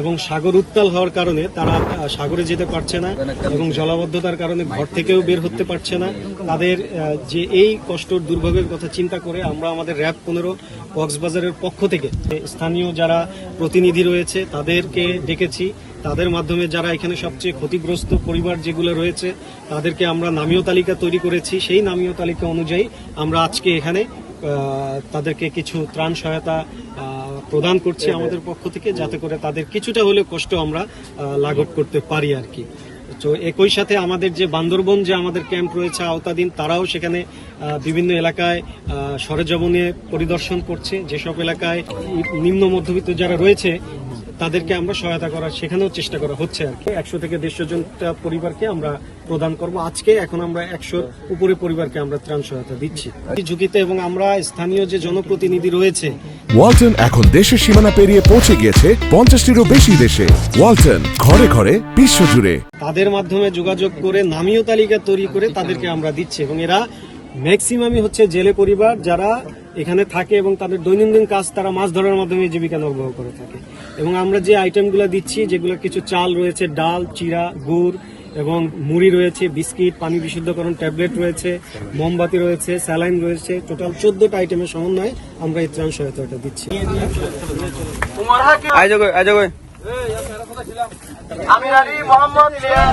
এবং সাগর উত্তাল হওয়ার কারণে তারা সাগরে যেতে পারছে না এবং জলাবদ্ধতার কারণে ঘর থেকেও বের হতে পারছে না। তাদের যে এই কষ্টর দুর্ভোগের কথা চিন্তা করে আমরা আমাদের র্যাব পনেরো কক্সবাজারের পক্ষ থেকে স্থানীয় যারা প্রতিনিধি রয়েছে তাদেরকে ডেকেছি। তাদের মাধ্যমে যারা এখানে সবচেয়ে ক্ষতিগ্রস্ত পরিবার যেগুলো রয়েছে, তাদেরকে আমরা নামীয় তালিকা তৈরি করেছি। সেই নামীয় তালিকা অনুযায়ী আমরা আজকে এখানে তাদেরকে কিছু ত্রাণ সহায়তা প্রদান করছি আমাদের পক্ষ থেকে যাতে করে তাদের কিছুটা হলেও কষ্ট আমরা লাঘব করতে পারি আর কি। তো একই সাথে আমাদের যে বান্দরবন যে আমাদের ক্যাম্প রয়েছে আওতাধীন, তারাও সেখানে বিভিন্ন এলাকায় সরেজমনে পরিদর্শন করছে। যেসব এলাকায় নিম্ন মধ্যবিত্ত যারা রয়েছে তাদেরকে আমরা সহায়তা করার সেখানেও চেষ্টা করা হচ্ছে আর কি। একশো থেকে দেড়শো জনটা পরিবারকে আমরা প্রদান করব। আজকে এখন আমরা একশোর উপরে পরিবারকে আমরা ত্রাণ সহায়তা দিচ্ছি। ঝুঁকিতে এবং আমরা স্থানীয় যে জনপ্রতিনিধি রয়েছে ওয়ালটন এখন দেশের সীমানা পেরিয়ে পৌঁছে গিয়েছে পঞ্চাশটিরও বেশি দেশে। ওয়ালটন ঘরে ঘরে বিশ্বজুড়ে। তাদের মাধ্যমে যোগাযোগ করে নামীয় তালিকা তৈরি করে তাদেরকে আমরা দিচ্ছি এবং এরা ম্যাক্সিমামই হচ্ছে জেলে পরিবার যারা এখানে থাকে এবং তাদের দৈনন্দিন কাজ তারা মাছ ধরার মাধ্যমে জীবিকা নির্বাহ করে থাকে। এবং আমরা যে আইটেমগুলো দিচ্ছি যেগুলো কিছু চাল রয়েছে ডাল চিরা গুড় এবং মুড়ি রয়েছে বিস্কিট পানি বিশুদ্ধকরণ ট্যাবলেট রয়েছে মোমবাতি রয়েছে স্যালাইন রয়েছে টোটাল চোদ্দটা আইটেমের সমন্বয়ে আমরা এই ত্রাণ সহায়তাটা দিচ্ছি। আলী মোহাম্মদ লিয়া